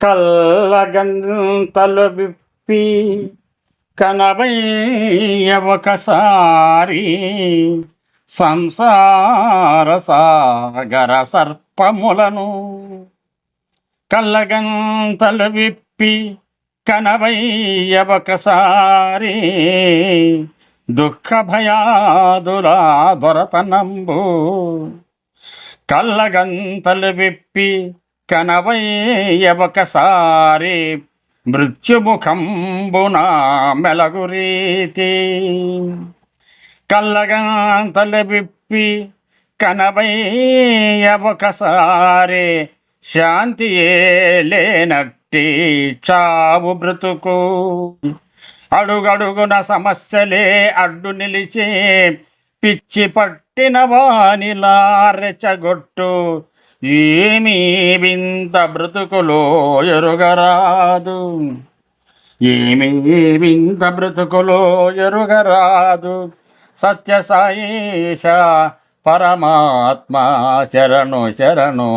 కల్లగంతలు విప్పి కనబయ్య ఒకసారి సంసార సాగర సర్పములను కళ్ళగంతలు విప్పి కనబయ్య ఒకసారి దుఃఖ భయాదులా దొరతనంబు కళ్ళగంతలు విప్పి కనవయ్య ఒకసారి మృత్యుముఖంబున మెలగురీతి రీతి. విప్పి కనవయ్య ఒకసారి శాంతి లేనట్టి చావు బ్రతుకు. అడుగడుగున సమస్యలే అడ్డు నిలిచే పిచ్చి పట్టిన వానిలా రెచ్చగొట్టు ఏమీ వింత బ్రతుకులో ఎరుగరాదు. ఏమీ వింత బ్రతుకులో ఎరుగరాదు. సత్య సాయేష పరమాత్మ శరణు శరణు.